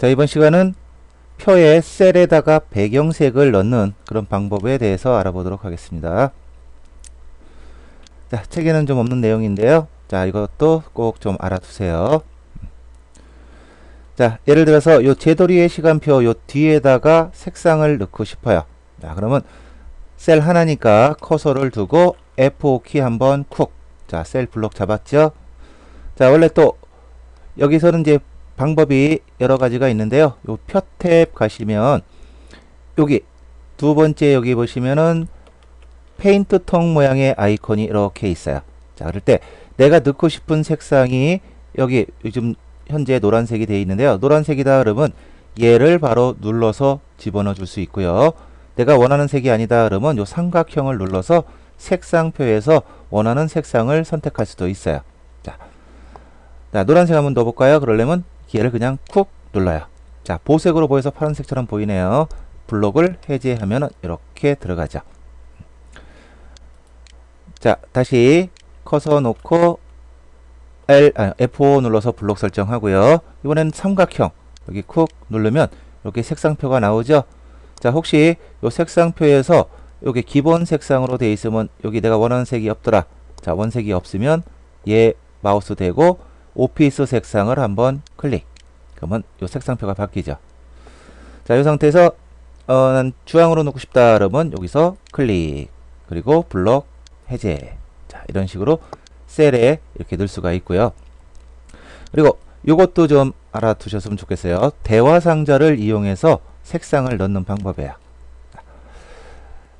자, 이번 시간은 표의 셀에다가 배경색을 넣는 그런 방법에 대해서 알아보도록 하겠습니다. 자, 책에는 좀 없는 내용인데요. 자, 이것도 꼭 좀 알아두세요. 자, 예를 들어서 요 제도리의 시간표 요 뒤에다가 색상을 넣고 싶어요. 자, 그러면 셀 하나니까 커서를 두고 F5 키 한번 쿡. 자, 셀 블록 잡았죠? 자, 원래 또 여기서는 이제 방법이 여러 가지가 있는데요. 요표탭 가시면 여기 두 번째 여기 보시면은 페인트 통 모양의 아이콘이 이렇게 있어요. 자, 그럴 때 내가 넣고 싶은 색상이 여기 요즘 현재 노란색이 되어 있는데요. 노란색이다 그러면 얘를 바로 눌러서 집어넣어 줄 수 있고요. 내가 원하는 색이 아니다 그러면 요 삼각형을 눌러서 색상표에서 원하는 색상을 선택할 수도 있어요. 자, 자 노란색 한번 넣어볼까요? 그러려면 얘를 그냥 쿡 눌러요. 자, 보색으로 보여서 파란색처럼 보이네요. 블록을 해제하면 이렇게 들어가죠. 자, 다시 커서 놓고 L, 아, F5 눌러서 블록 설정하고요. 이번엔 삼각형 여기 쿡 누르면 이렇게 색상표가 나오죠. 자, 혹시 요 색상표에서 여기 기본 색상으로 되어 있으면 여기 내가 원하는 색이 없더라. 자, 원색이 없으면 얘 마우스 대고 오피스 색상을 한번 클릭. 그러면 요 색상표가 바뀌죠. 자, 이 상태에서 어, 난 주황으로 놓고 싶다 그러면 여기서 클릭. 그리고 블록 해제. 자, 이런 식으로 셀에 이렇게 넣을 수가 있고요. 그리고 이것도 좀 알아두셨으면 좋겠어요. 대화 상자를 이용해서 색상을 넣는 방법이에요.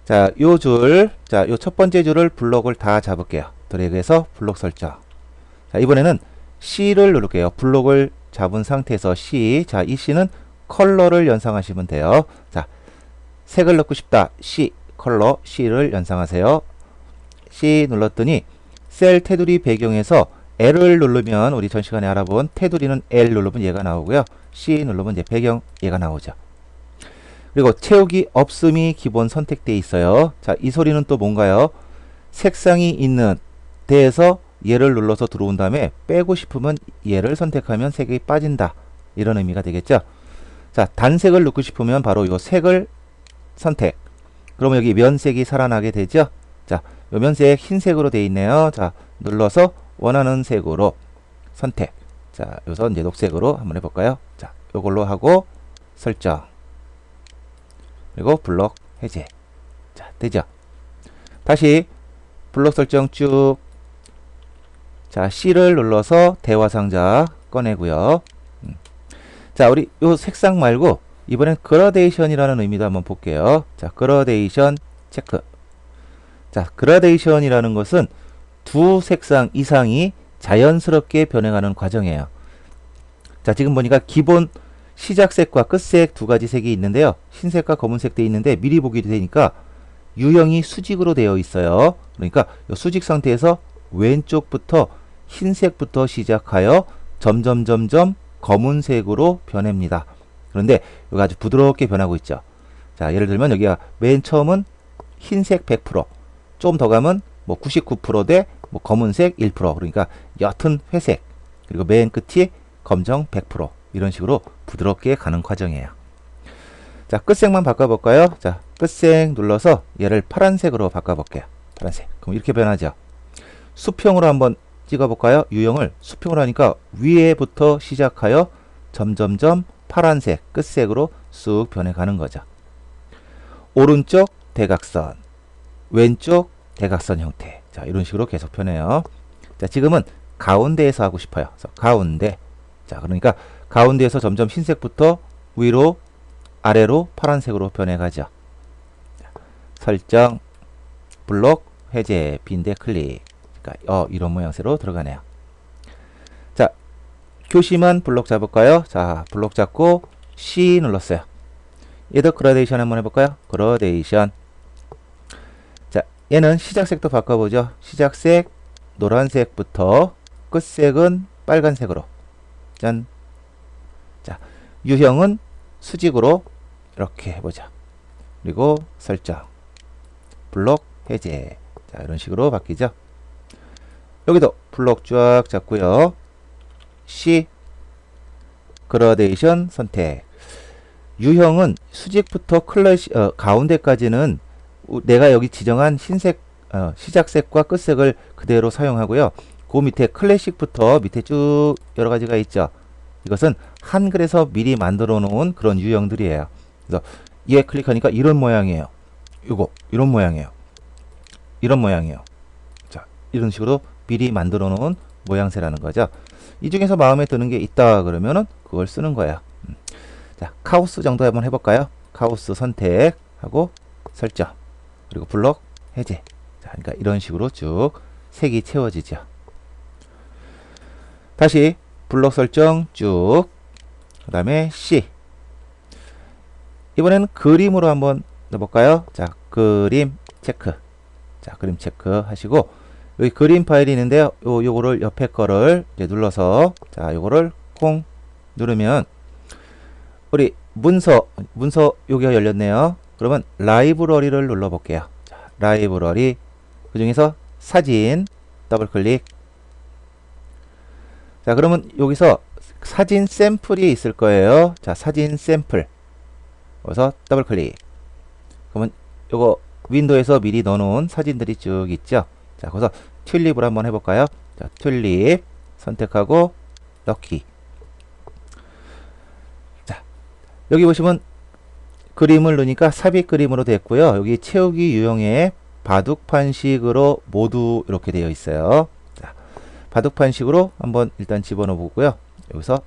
자, 요 줄, 자, 요 첫 번째 줄을 블록을 다 잡을게요. 드래그해서 블록 설정. 자, 이번에는 C를 누를게요. 블록을 잡은 상태에서 C. 자, 이 C는 컬러를 연상하시면 돼요. 자, 색을 넣고 싶다. C, 컬러 C를 연상하세요. C 눌렀더니 셀 테두리 배경에서 L을 누르면 우리 전 시간에 알아본 테두리는 L 누르면 얘가 나오고요. C 누르면 이제 배경 얘가 나오죠. 그리고 채우기 없음이 기본 선택되어 있어요. 자, 이 소리는 또 뭔가요? 색상이 있는 데에서 얘를 눌러서 들어온 다음에 빼고 싶으면 얘를 선택하면 색이 빠진다. 이런 의미가 되겠죠. 자, 단색을 넣고 싶으면 바로 이 색을 선택. 그러면 여기 면색이 살아나게 되죠. 자, 요 면색 흰색으로 되어 있네요. 자, 눌러서 원하는 색으로 선택. 자, 여기서 이제 녹색으로 한번 해볼까요? 자, 요걸로 하고 설정. 그리고 블록 해제. 자, 되죠? 다시 블록 설정 쭉. 자, C를 눌러서 대화 상자 꺼내고요. 음. 자, 우리 요 색상 말고 이번엔 그라데이션이라는 의미도 한번 볼게요. 자, 그라데이션 체크. 자, 그라데이션이라는 것은 두 색상 이상이 자연스럽게 변해가는 과정이에요. 자, 지금 보니까 기본 시작색과 끝색 두 가지 색이 있는데요. 흰색과 검은색 돼 있는데 미리 보기 되니까 유형이 수직으로 되어 있어요. 그러니까 이 수직 상태에서 왼쪽부터 흰색부터 시작하여 점점 점점 검은색으로 변합니다. 그런데 여기 아주 부드럽게 변하고 있죠. 자, 예를 들면 여기가 맨 처음은 흰색 100%, 좀 더 가면 뭐 99%대 뭐 검은색 1% 그러니까 옅은 회색 그리고 맨 끝이 검정 100% 이런 식으로 부드럽게 가는 과정이에요. 자, 끝색만 바꿔볼까요? 자, 끝색 눌러서 얘를 파란색으로 바꿔볼게요. 파란색. 그럼 이렇게 변하죠. 수평으로 한번 찍어볼까요? 유형을 수평으로 하니까 위에부터 시작하여 점점점 파란색 끝색으로 쑥 변해가는 거죠. 오른쪽 대각선, 왼쪽 대각선 형태. 자, 이런 식으로 계속 변해요. 자, 지금은 가운데에서 하고 싶어요. 그래서 가운데. 자, 그러니까 가운데에서 점점 흰색부터 위로 아래로 파란색으로 변해가죠. 자, 설정, 블록, 해제, 빈대 클릭. 그러니까 어, 이런 모양새로 들어가네요. 자, 교시만 블록 잡을까요? 자, 블록 잡고 C 눌렀어요. 얘도 그라데이션 한번 해볼까요? 그라데이션. 자, 얘는 시작색도 바꿔보죠. 시작색 노란색부터 끝색은 빨간색으로. 짠. 자, 유형은 수직으로 이렇게 해보자. 그리고 설정. 블록 해제. 자, 이런 식으로 바뀌죠. 여기도 블록 쫙 잡고요. C 그라데이션 선택. 유형은 수직부터 클래시 어, 가운데까지는 우- 내가 여기 지정한 흰색 어, 시작색과 끝색을 그대로 사용하고요. 그 밑에 클래식부터 밑에 쭉 여러 가지가 있죠. 이것은 한글에서 미리 만들어 놓은 그런 유형들이에요. 그래서 얘 클릭하니까 이런 모양이에요. 요거 이런 모양이에요. 이런 모양이에요. 자, 이런 식으로 미리 만들어 놓은 모양새라는 거죠. 이 중에서 마음에 드는 게 있다 그러면은 그걸 쓰는 거예요. 음. 자, 카오스 정도 한번 해볼까요? 카오스 선택하고 설정 그리고 블록 해제. 자, 그러니까 이런 식으로 쭉 색이 채워지죠. 다시 블록 설정 쭉. 그 다음에 C. 이번에는 그림으로 한번 넣어볼까요? 자, 그림 체크. 자, 그림 체크 하시고, 여기 그림 파일이 있는데요. 요, 요거를 옆에 거를 눌러서, 자, 요거를 콩 누르면, 우리 문서, 문서 여기가 열렸네요. 그러면 라이브러리를 눌러 볼게요. 자, 라이브러리. 그 중에서 사진 더블 클릭. 자, 그러면 여기서 사진 샘플이 있을 거예요. 자, 사진 샘플. 그래서 더블 클릭. 그러면 요거 윈도우에서 미리 넣어놓은 사진들이 쭉 있죠. 자, 거기서 튤립을 한번 해볼까요? 자, 튤립 선택하고 넣기. 자, 여기 보시면 그림을 넣으니까 삽입 그림으로 됐고요. 여기 채우기 유형에 바둑판식으로 모두 이렇게 되어 있어요. 자, 바둑판식으로 한번 일단 집어넣어 보고요. 여기서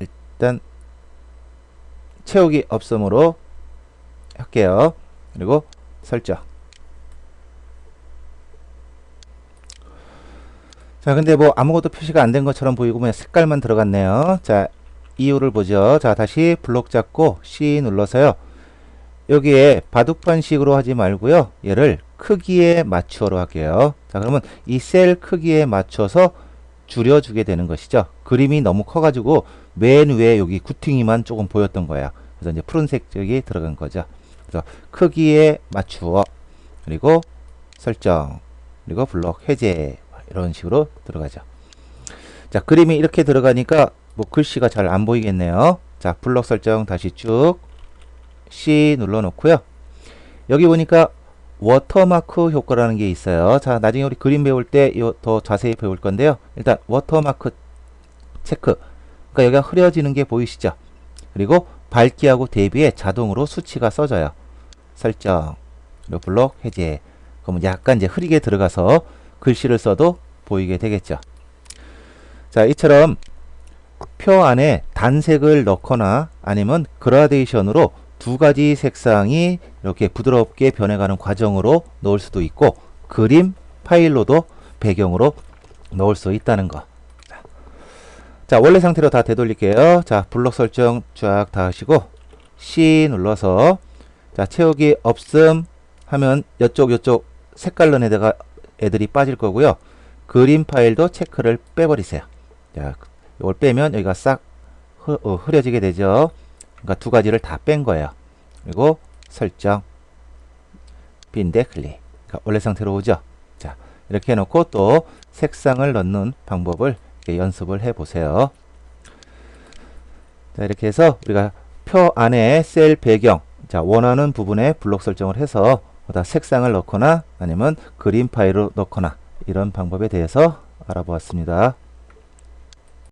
일단 채우기 없음으로 할게요. 그리고 설정. 자, 근데 뭐 아무것도 표시가 안 된 것처럼 보이고 그냥 색깔만 들어갔네요. 자, 이유를 보죠. 자, 다시 블록 잡고 C 눌러서요. 여기에 바둑판식으로 하지 말고요. 얘를 크기에 맞추어로 할게요. 자, 그러면 이 셀 크기에 맞춰서 줄여주게 되는 것이죠. 그림이 너무 커가지고 맨 위에 여기 구팅이만 조금 보였던 거예요. 그래서 이제 푸른색 쪽이 들어간 거죠. 그래서 크기에 맞추어 그리고 설정 그리고 블록 해제 이런 식으로 들어가죠. 자 그림이 이렇게 들어가니까 뭐 글씨가 잘 안 보이겠네요. 자 블록 설정 다시 쭉 C 눌러 놓고요. 여기 보니까 워터마크 효과라는 게 있어요. 자 나중에 우리 그림 배울 때 더 자세히 배울 건데요. 일단 워터마크 체크 그러니까 여기가 흐려지는 게 보이시죠? 그리고 밝기하고 대비에 자동으로 수치가 써져요. 설정, 그리고 블록 해제. 그러면 약간 이제 흐리게 들어가서 글씨를 써도 보이게 되겠죠. 자, 이처럼 표 안에 단색을 넣거나 아니면 그라데이션으로 두 가지 색상이 이렇게 부드럽게 변해가는 과정으로 넣을 수도 있고 그림 파일로도 배경으로 넣을 수 있다는 거. 자, 원래 상태로 다 되돌릴게요. 자, 블록 설정 쫙 다 하시고 C 눌러서 자, 채우기 없음 하면 이쪽 이쪽 색깔 넣은 애들가 애들이 빠질 거고요. 그림 파일도 체크를 빼버리세요. 자, 이걸 빼면 여기가 싹 흐, 어, 흐려지게 되죠. 그러니까 두 가지를 다 뺀 거예요. 그리고 설정 빈대 클릭. 그러니까 원래 상태로 오죠. 자, 이렇게 해놓고 또 색상을 넣는 방법을 연습을 해 보세요. 자, 이렇게 해서 우리가 표 안에 셀 배경, 자, 원하는 부분에 블록 설정을 해서 보다 색상을 넣거나 아니면 그림 파일을 넣거나 이런 방법에 대해서 알아보았습니다.